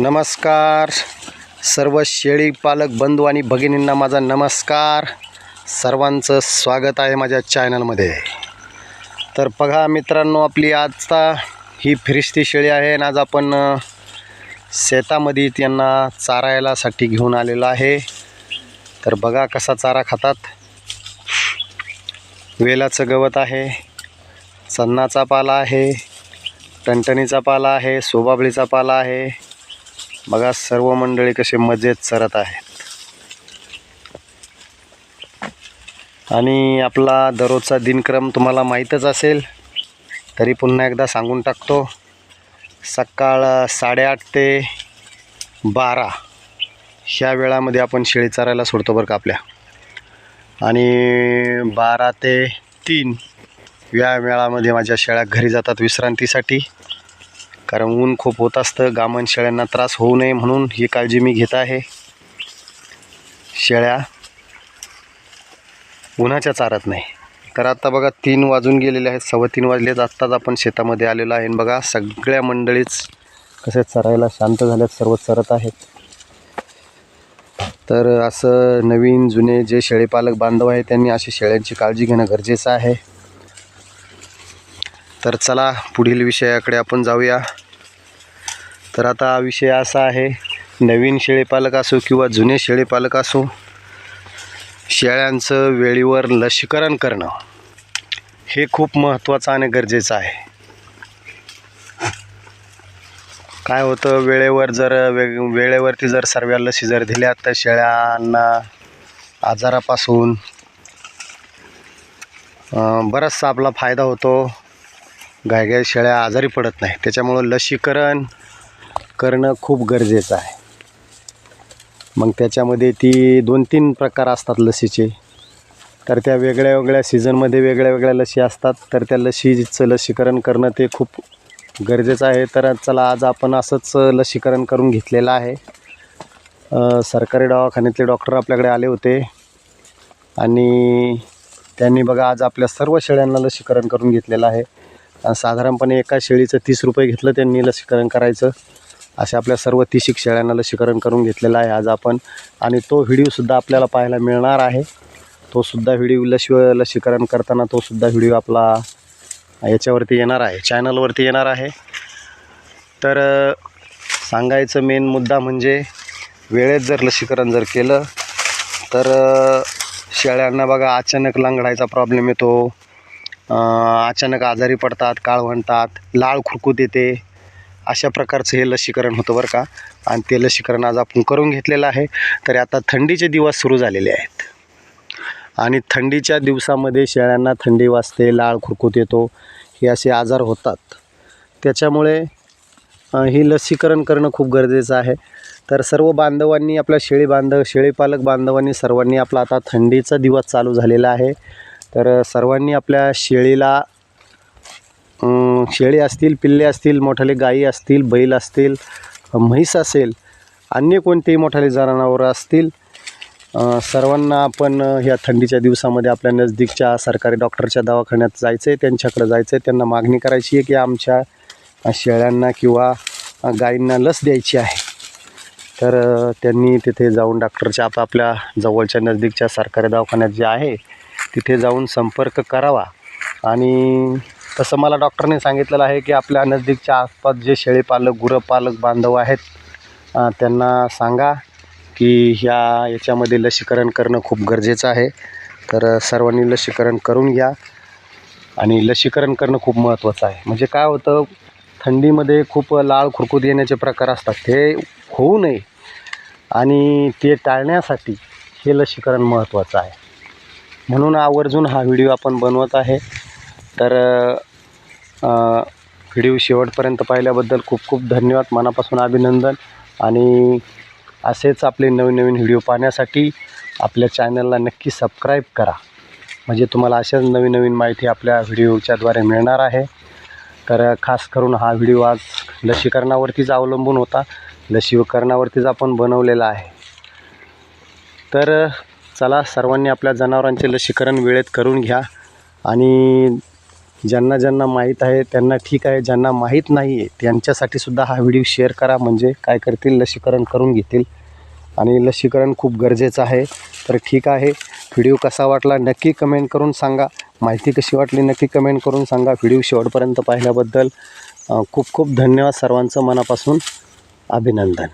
नमस्कार. सर्व शेळी पालक बंधू आणि भगिनींना माझा नमस्कार. सर्वांचं स्वागत आहे माझ्या चॅनलमध्ये. तर बघा मित्रांनो आपली आजचा ही फिरिस्ती शेळी आहे आणि आज आपण शेतामध्ये त्यांना चारायलासाठी घेऊन आलेलो आहे. तर बघा कसा चारा खातात. वेलाचं गवत आहे चन्नाचा पाला आहे टणटणीचा पाला आहे सोबाबळीचा पाला आहे बघा सर्व मंडळी कसे मजेत चरत आहेत. आणि आपला दररोजचा दिनक्रम तुम्हाला माहीतच असेल तरी पुन्हा एकदा सांगून टाकतो. सकाळ साडेआठ ते बारा ह्या वेळामध्ये आपण शेळी चरायला सोडतो बरं का आपल्या. आणि बारा ते तीन या वेळामध्ये माझ्या शेळ्या घरी जातात विश्रांतीसाठी. कारण ऊन खूप होत असतं. गामन शेळ्यांना त्रास होऊ नये म्हणून ही काळजी मी घेत आहे. शेळ्या उन्हाच्या चारत नाही. तर आता बघा तीन वाजून गेलेले आहेत. सव्वा तीन वाजलेच आत्ताच आपण शेतामध्ये आलेलो आहे. आणि बघा सगळ्या मंडळीच कसे चरायला शांत झाल्यात. सर्व चरत आहेत. तर असं नवीन जुने जे शेळीपालक बांधव आहे त्यांनी अशी शेळ्यांची काळजी घेणं गरजेचं आहे. तर चला पुढील विषयाकडे आपण जाऊया. तर आता विषय असा आहे नवीन शेळीपालक असो किंवा जुने शेळीपालक असो शेळ्यांचं वेळेवर लसीकरण करणं हे खूप महत्त्वाचं आणि गरजेचं आहे. काय होतं वेळेवर जर वे वेळेवरती जर सर्व लसी जर दिल्या तर शेळ्यांना आजारापासून बराचसा आपला फायदा होतो. गायगाय शेळ्या आजारी पडत नाही. त्याच्यामुळं लसीकरण करणं खूप गरजेचं आहे. मग त्याच्यामध्ये ती दोन तीन प्रकार असतात लसीचे. तर त्या वेगळ्या वेगळ्या सीझनमध्ये वेगळ्या वेगळ्या लसी असतात. तर त्या लसीचं लसीकरण करणं ते खूप गरजेचं आहे. तर चला आज आपण असंच लसीकरण करून घेतलेलं आहे. सरकारी दवाखान्यातले डॉक्टर आपल्याकडे आले होते. आणि त्यांनी बघा आज आपल्या सर्व शेळ्यांना लसीकरण करून घेतलेलं आहे. साधारणपणे एका शेळीचं तीस रुपये घेतलं त्यांनी लसीकरण करायचं. अशा आपल्या सर्व तीसिक शेळ्यांना लसीकरण करून घेतलेलं आहे आज आपण. आणि तो व्हिडिओसुद्धा आपल्याला पाहायला मिळणार आहे. तोसुद्धा व्हिडिओ लशी लसीकरण करताना तोसुद्धा व्हिडिओ आपला याच्यावरती येणार आहे चॅनलवरती येणार आहे. तर सांगायचं मेन मुद्दा म्हणजे वेळेत जर लसीकरण जर केलं तर शेळ्यांना बघा अचानक लांगडायचा प्रॉब्लेम येतो. अचानक आजारी पडतात काळ म्हणतात लाळ खुरकूत येते. अशा प्रकारचं हे लसीकरण होतं बरं का. आणि ते लसीकरण आज आपण करून घेतलेलं आहे. तरी आता थंडीचे दिवस सुरू झालेले आहेत. आणि थंडीच्या दिवसामध्ये शेळ्यांना थंडी वाजते लाळ खुरकूत येतो. हे असे आजार होतात. त्याच्यामुळे ही लसीकरण करणं खूप गरजेचं आहे. तर सर्व बांधवांनी आपल्या शेळी बांधव शेळीपालक बांधवांनी सर्वांनी आपला आता थंडीचा दिवस चालू झालेला आहे. तर सर्वांनी आपल्या शेळीला शेळी असतील पिल्ले असतील मोठाले गाई असतील बैल असतील म्हैस असेल अन्य कोणतेही मोठाले जनावरं असतील सर्वांना आपण ह्या थंडीच्या दिवसामध्ये आपल्या नजदीकच्या सरकारी डॉक्टरच्या दवाखान्यात जायचं आहे त्यांच्याकडे जायचं आहे त्यांना मागणी करायची आहे की आमच्या शेळ्यांना किंवा गाईंना गायींना लस द्यायची आहे. तर त्यांनी तिथे जाऊन डॉक्टरच्या आपापल्या जवळच्या नजदीकच्या सरकारी दवाखान्यात जे आहे तिथे जाऊन संपर्क करावा. आणि तसं मला डॉक्टरने सांगितलेलं आहे की आपल्या नजदीकच्या आसपास जे शेळीपालक गुरंपालक बांधव आहेत त्यांना सांगा की ह्या याच्यामध्ये लसीकरण करणं खूप गरजेचं आहे. तर सर्वांनी लसीकरण करून घ्या. आणि लसीकरण करणं खूप महत्त्वाचं आहे. म्हणजे काय होतं थंडीमध्ये खूप लाळ खुरकूत येण्याचे प्रकार असतात. ते होऊ नये. आणि ते टाळण्यासाठी हे लसीकरण महत्त्वाचं आहे. म्हणून आवर्जून हा व्हिडिओ आपण बनवत आहे. तर व्हिडिओ शेवटपर्यंत पाहिल्याबद्दल खूप खूप धन्यवाद मनापासून अभिनंदन आणि असेच आपले नवीन नवीन व्हिडिओ पाहण्यासाठी आपल्या चॅनलला नक्की सबस्क्राईब करा. म्हणजे तुम्हाला अशाच नवीन नवीन माहिती आपल्या व्हिडिओच्याद्वारे मिळणार आहे. तर खास करून हा व्हिडिओ आज लसीकरणावरतीच अवलंबून होता. लसीकरणावरतीच आपण बनवलेला आहे. तर चला सर्वांनी आपल्या जनावरांचे लसीकरण वेळेत करून घ्या. आणि ज्यांना ज्यांना माहीत आहे त्यांना ठीक आहे. ज्यांना माहीत नाही आहे त्यांच्यासाठी सुद्धा हा व्हिडिओ शेअर करा. म्हणजे काय करतील? लसीकरण करून घेतील. आणि लसीकरण खूप गरजेचं आहे. तर ठीक आहे. व्हिडिओ कसा वाटला नक्की कमेंट करून सांगा. माहिती कशी वाटली नक्की कमेंट करून सांगा. व्हिडिओ शेवटपर्यंत पाहिल्याबद्दल खूप खूप धन्यवाद सर्वांचं मनापासून. अभिनंदन.